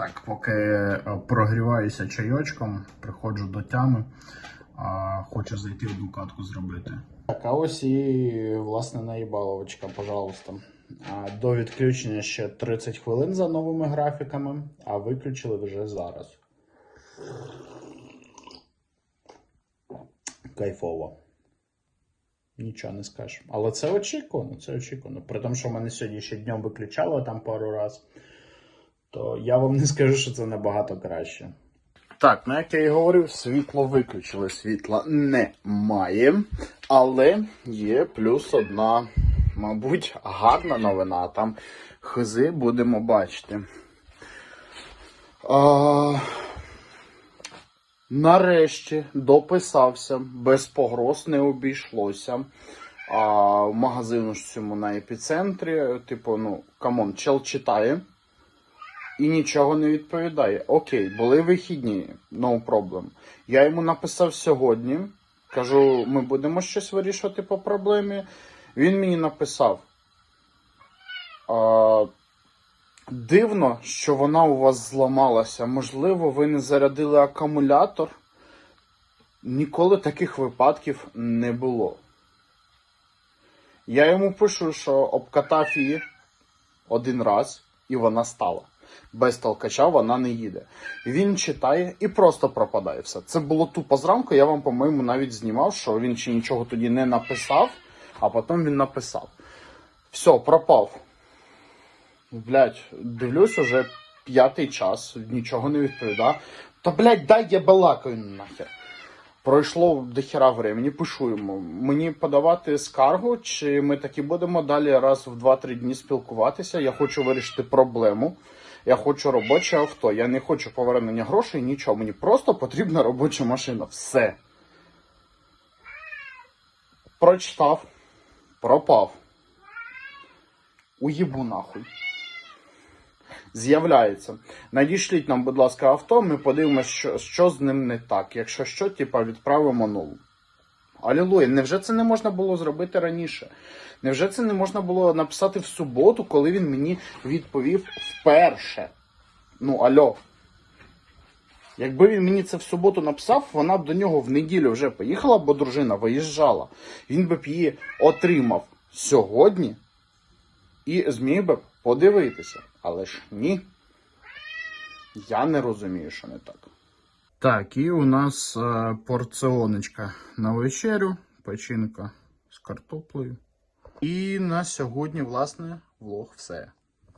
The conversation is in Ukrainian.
Так, поки е, прогріваюся чайочком, приходжу до тями, а, хочу зайти одну катку зробити. Так, а ось і власне наїбаловочка, пожалуйста. До відключення ще 30 хвилин за новими графіками, а виключили вже зараз. Кайфово. Нічого не скажеш. Але це очікувано, це очікувано. При тому, що мене сьогодні ще днем виключало там пару раз, то я вам не скажу, що це набагато краще. Так, ну як я і говорив, світло виключили. Світла немає. Але є плюс одна, мабуть, гарна новина. Там хизи будемо бачити. А... Нарешті дописався, без погроз не обійшлося. А в магазину ж цьому на епіцентрі, типу, ну, камон, чел читає і нічого не відповідає. Окей, були вихідні, no problem. Я йому написав сьогодні. Кажу, ми будемо щось вирішувати по проблемі. Він мені написав. А, Дивно, що вона у вас зламалася. Можливо, ви не зарядили акумулятор. Ніколи таких випадків не було. Я йому пишу, що обкатав її один раз, і вона стала. Без толкача вона не їде. Він читає і просто пропадає все. Це було тупо зранку. Я вам, по-моєму, навіть знімав, що він ще нічого тоді не написав, а потім він написав. Все, пропав. Блять, дивлюсь уже п'ятий час, нічого не відповідав. Та блять, дай я балакаю нахер. Пройшло до хера времени, пишу йому. Мені подавати скаргу, чи ми таки будемо далі раз в 2-3 дні спілкуватися. Я хочу вирішити проблему. Я хочу робоче авто. Я не хочу повернення грошей, нічого. Мені просто потрібна робоча машина. Все. Прочитав, пропав. Уїбу нахуй. З'являється. Надішліть нам, будь ласка, авто, ми подивимося, що, що з ним не так. Якщо що, типа відправимо нову. Алілуя, невже це не можна було зробити раніше? Невже це не можна було написати в суботу, коли він мені відповів вперше? Ну, альо. Якби він мені це в суботу написав, вона б до нього в неділю вже поїхала, бо дружина виїжджала. Він би б її отримав сьогодні і зміг би подивитися. Але ж ні. Я не розумію, що не так. Так, і у нас е, порціоночка на вечерю, печінка з картоплею. І на сьогодні, власне, влог все.